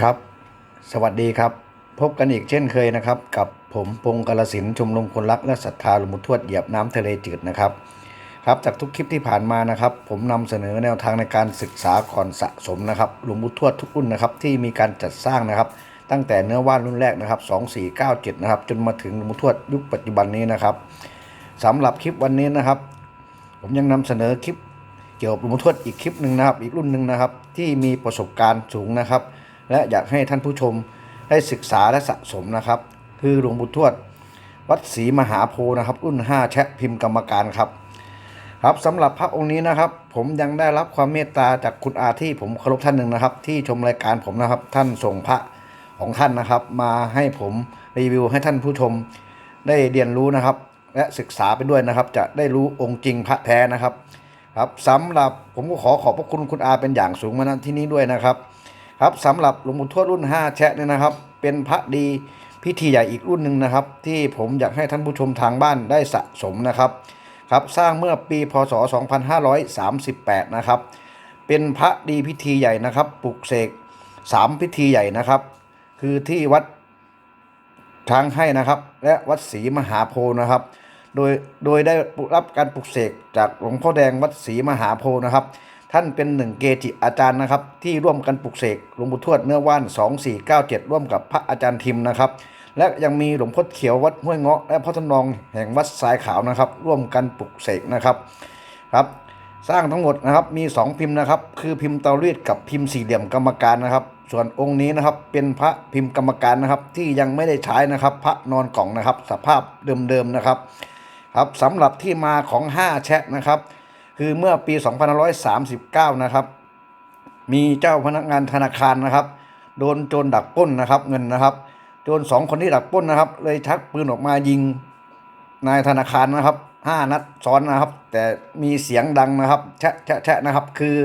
ครับ สวัสดีครับ พบกันอีกเช่นเคยนะครับ กับผมพงศ์กาลสินชุมนุมคนรักและศรัทธาหลวงปู่ทวดเหยียบน้ำทะเลจืดนะครับ ครับจากทุกคลิปที่ผ่านมานะครับ ผมนำเสนอแนวทางในการศึกษาก่อนสะสมนะครับหลวงปู่ทวดทุกรุ่นนะครับที่มีการจัดสร้างนะครับ ตั้งแต่เนื้อว่านรุ่นแรกนะครับ2497นะครับจนมาถึงหลวงปู่ทวดยุคปัจจุบันนี้นะครับสำหรับคลิปวันนี้นะครับ ผมยังนำเสนอคลิปเกี่ยวกับหลวงปู่ทวดอีกคลิปหนึ่งนะครับ อีกรุ่นหนึ่งนะครับ ที่มีประสบการณ์สูงนะครับ และอยากให้ท่านผู้ชมได้ศึกษาและสะสมนะครับ คือหลวงปู่ทวด วัดศรีมหาโพธิ์นะครับ รุ่น 5 แชะพิมพ์กรรมการครับ ครับสำหรับพระองค์นี้นะครับ ผมยังได้รับความเมตตาจากคุณอาที่ผมเคารพท่านหนึ่งนะครับ ที่ชมรายการผมนะครับ ท่านส่งพระของท่านนะครับ มาให้ผมรีวิวให้ท่านผู้ชมได้เรียนรู้นะครับ และศึกษาไปด้วยนะครับ จะได้รู้องค์จริงพระแท้นะครับ ครับสำหรับผมก็ขอขอบพระคุณคุณอาเป็นอย่างสูงมาณที่นี้ด้วยนะครับ ครับสำหรับหลวงปู่ทวดรุ่น 5 แชะเนี่ยนะครับ เป็นพระดีพิธีใหญ่อีกรุ่นหนึ่งนะครับ ที่ผมอยากให้ท่านผู้ชมทางบ้านได้สะสมนะครับครับสร้างเมื่อปีพศ 2538 นะครับ เป็นพระดีพิธีใหญ่นะครับปลุกเสกสามพิธีใหญ่นะครับ คือที่วัดช้างให้นะครับ และวัดศรีมหาโพธิ์นะครับ โดยโดยได้รับการปลุกเสกจากหลวงพ่อแดงวัดศรีมหาโพธิ์นะครับ ท่านเป็นหนึ่งเกจิอาจารย์นะครับ ที่ร่วมกันปลุกเสกหลวงปู่ทวดเนื้อว่าน 2497 ร่วมกับพระอาจารย์ทิมนะครับ และยังมีหลวงพ่อเขียววัดห้วยเงาะและพ่อทนองแห่งวัดสายขาวนะครับ ร่วมกันปลุกเสกนะครับครับ สร้างทั้งหมดนะครับมี 2 พิมพ์นะครับ คือพิมพ์เตารีดกับพิมพ์สี่เหลี่ยมกรรมการนะครับ ส่วนองค์นี้นะครับเป็นพระพิมพ์กรรมการนะครับ ที่ยังไม่ได้ใช้นะครับ พระนอนกล่องนะครับ สภาพเดิมๆนะครับ ครับสำหรับที่มาของ 5 แชะนะครับ คือเมื่อปี2539 นะครับ มีเจ้าพนักงานธนาคารนะครับ โดนโจรดักปล้นนะครับ เงินนะครับ โจรสองคนที่ดักปล้นนะครับ เลยชักปืนออกมายิงนายธนาคารนะครับห้านัดซ้อนนะครับ แต่มีเสียงดังนะครับ แชะแชะแชะนะครับ คือ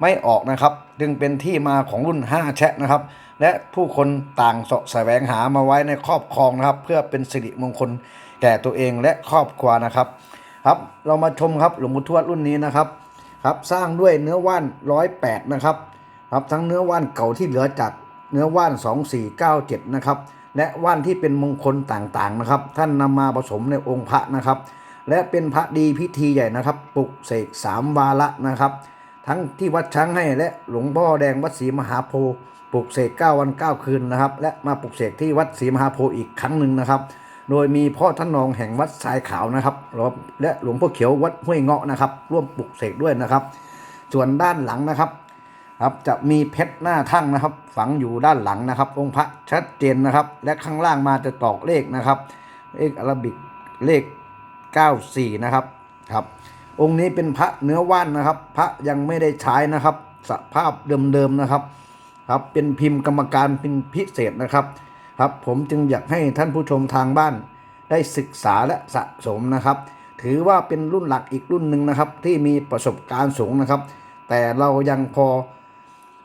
ไม่ออกนะครับ จึงเป็นที่มาของรุ่น 5 แชะนะครับ และผู้คนต่างสะแสวงหามาไว้ในครอบครองนะครับ เพื่อเป็นสิริมงคลแก่ตัวเองและครอบครัวนะครับ ครับเรามาชมครับหลวงปู่ทวดรุ่นนี้นะครับครับสร้างด้วยเนื้อว่านร้อยแปดนะครับครับทั้งเนื้อว่านเก่าที่เหลือจากเนื้อว่าน2497นะครับและว่านที่เป็นมงคลต่างๆนะครับ ท่านนำมาผสมในองค์พระนะครับ และเป็นพระดีพิธีใหญ่นะครับปลุกเสกสามวาระนะครับ ทั้งที่วัดช้างให้และหลวงพ่อแดงวัดศรีมหาโพธิ์ปลุกเสก9วัน9คืนนะครับ และมาปลุกเสกที่วัดศรีมหาโพธิ์อีกครั้งหนึ่งนะครับ โดยมีพ่อท่านนองแห่งวัดทรายขาวนะครับและหลวงพ่อเขียววัดห้วยเงาะนะครับ ร่วมปลุกเสกด้วยนะครับ ส่วนด้านหลังนะครับครับจะมีเพชรหน้าทั่งนะครับ ฝังอยู่ด้านหลังนะครับ องค์พระชัดเจนนะครับ และข้างล่างมาจะตอกเลขนะครับเลขอารบิกเลข 94 นะครับครับ องค์นี้เป็นพระเนื้อว่านนะครับ พระยังไม่ได้ใช้นะครับ สภาพเดิมๆนะครับ ครับเป็นพิมพ์กรรมการเป็นพิเศษนะครับ ครับผมจึงอยากให้ท่านผู้ชมทางบ้าน ได้ศึกษาและสะสมนะครับ ถือว่าเป็นรุ่นหลักอีกรุ่นหนึ่งนะครับ ที่มีประสบการณ์สูงนะครับ แต่เรายังพอ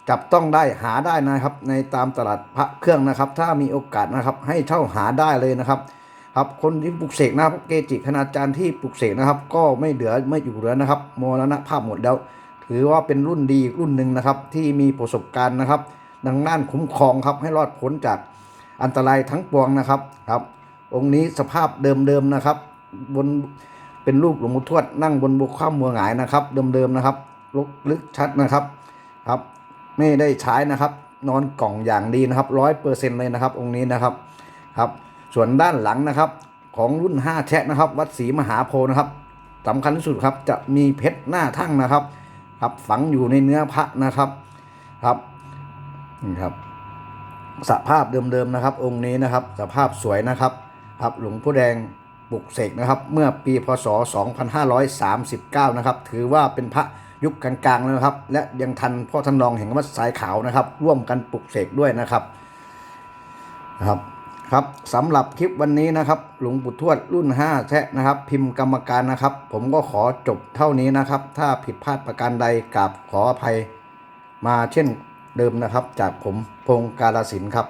จับต้องได้หาได้นะครับ ในตามตลาดพระเครื่องนะครับ ถ้ามีโอกาสนะครับ ให้เช่าหาได้เลยนะครับ ครับคนที่ปลุกเสกนะครับเกจิคณาจารย์ที่ปลุกเสกนะครับ ก็ไม่เหลือไม่อยู่เหลือนะครับมรณภาพหมดแล้ว ถือว่าเป็นรุ่นดีรุ่นหนึ่งนะครับ ที่มีประสบการณ์นะครับ ดังด้นคุ้มครองครับให้รอดพ้นจาก อันตรายทั้งปวงนะครับครับ องค์นี้สภาพเดิมๆนะครับ บนเป็นรูปหลวงปู่ทวดนั่งบนบุข้ามมัวหงายนะครับ เดิมๆนะครับลุกลึกชัดนะครับครับ ไม่ได้ใช้นะครับ นอนกล่องอย่างดีนะครับร้อยเปอร์เซ็นต์เลยนะครับ องค์นี้นะครับครับ ส่วนด้านหลังนะครับ ของรุ่น 5 แชะนะครับ วัดศรีมหาโพธิ์นะครับสำคัญที่สุดครับจะมีเพชรหน้าทั่งนะครับ ครับฝังอยู่ในเนื้อพระนะครับครับนี่ครับ สภาพเดิมๆนะครับ องค์นี้นะครับ สภาพสวยนะครับครับหลวงพ่อแดงปลุกเสกนะครับ เมื่อปีพศ 2539 นะครับ ถือว่าเป็นพระยุคกลางๆแล้วนะครับ และยังทันพ่อท่านรองแห่งวัดสายขาวนะครับ ร่วมกันปลุกเสกด้วยนะครับนะครับครับสำหรับคลิปวันนี้นะครับ หลวงปู่ทวดรุ่น 5 แทะนะครับ พิมพ์กรรมการนะครับ ผมก็ขอจบเท่านี้นะครับ ถ้าผิดพลาดประการใดกราบขออภัยมาเช่น เดิมนะครับ จากผมพงศ์การสินธุ์ครับ